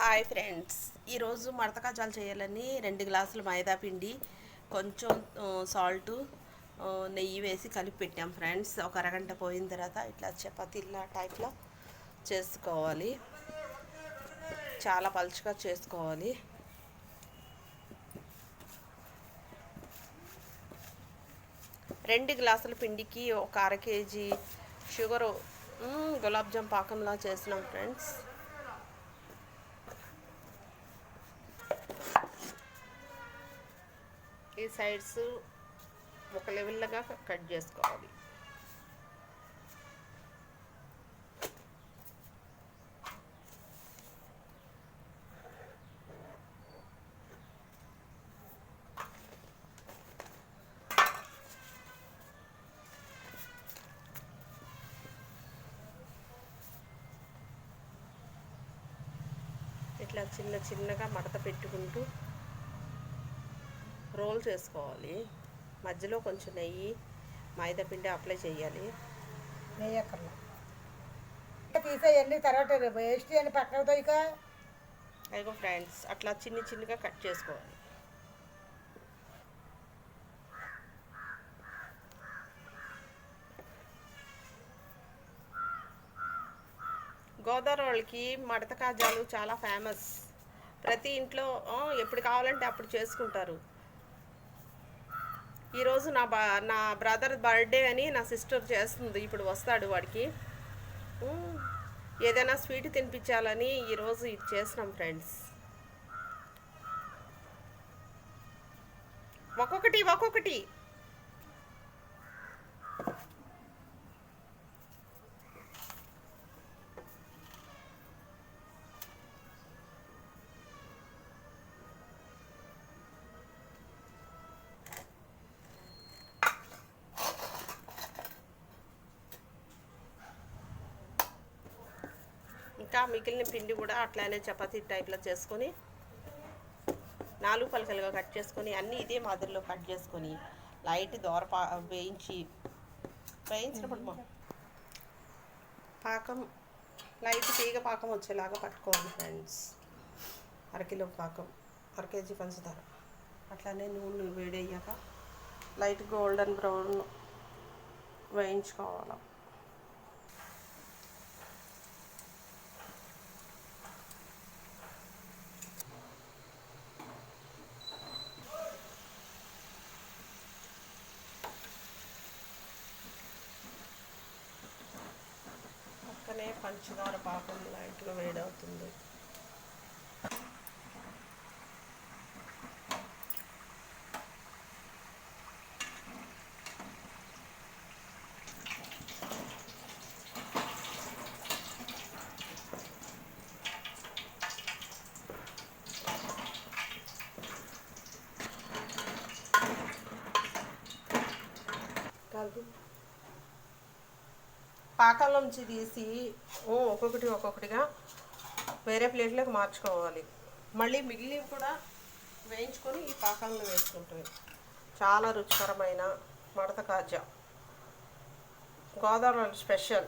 Hi friends. ఈరోజు మడతకాజాలు చేయాలని రెండు గ్లాసులు మైదా పిండి కొంచెం సాల్ట్ నెయ్యి వేసి కలిపి పెట్టాం ఫ్రెండ్స్. ఒక అరగంట పోయిన తర్వాత ఇట్లా చపాతీలా టైప్లో చేసుకోవాలి. చాలా పలుచగా చేసుకోవాలి. రెండు గ్లాసుల పిండికి ఒక అర కేజీ షుగరు గులాబ్జామ్ పాకంలా చేసినాం ఫ్రెండ్స్. ఈ సైడ్స్ ఒక లెవెల్గా కట్ చేసుకోవాలి. ఇట్లా చిన్న చిన్నగా మడత పెట్టుకుంటూ రోల్ చేసుకోవాలి. మధ్యలో కొంచెం నెయ్యి మైదా పిండి అప్లై చేయాలి. నెయ్యక్కర్లా. ఇంకా తీసేయండి తర్వాత వేస్ట్ చేయండి పక్కకు ఇక అయిగో ఫ్రెండ్స్ అట్లా చిన్ని చిన్నగా కట్ చేసుకోవాలి. గోదావరి వాళ్ళకి మడత కాజాలు చాలా ఫేమస్. ప్రతి ఇంట్లో ఎప్పుడు కావాలంటే అప్పుడు చేసుకుంటారు. ఈరోజు నా బా నా బ్రదర్ బర్త్డే అని నా సిస్టర్ చేస్తుంది. ఇప్పుడు వస్తాడు వాడికి. ఏదైనా స్వీట్ తినిపించాలని ఈరోజు ఇది చేసినాం ఫ్రెండ్స్ ఒక్కొక్కటి ఒక్కొక్కటి. ఇంకా మిగిలిన పిండి కూడా అట్లానే చపాతీ టైప్లో చేసుకొని నాలుగు పలకలుగా కట్ చేసుకొని అన్నీ ఇదే మాదిరిలో కట్ చేసుకొని లైట్ దోర పా వేయించి వేయించినప్పుడు పాకం లైట్ తీగ పాకం వచ్చేలాగా పట్టుకోవాలి ఫ్రెండ్స్ అరకిలో పాకం అర కేజీ పంచదార. అట్లానే నూనె వేడయ్యాక లైట్ గోల్డెన్ బ్రౌన్ వేయించుకోవాలి. పక్కనే పంచదార పాకం లైట్గా వేడవుతుంది. కాదు పాకంలోంచి తీసి ఓ, ఒక్కొక్కటి ఒక్కొక్కటిగా వేరే ప్లేట్లోకి మార్చుకోవాలి. మళ్ళీ మిగిలినవి కూడా వేయించుకొని ఈ పాకంలో వేసుకుంటుంది. చాలా రుచికరమైన మడత కాజా. గోదావరి స్పెషల్.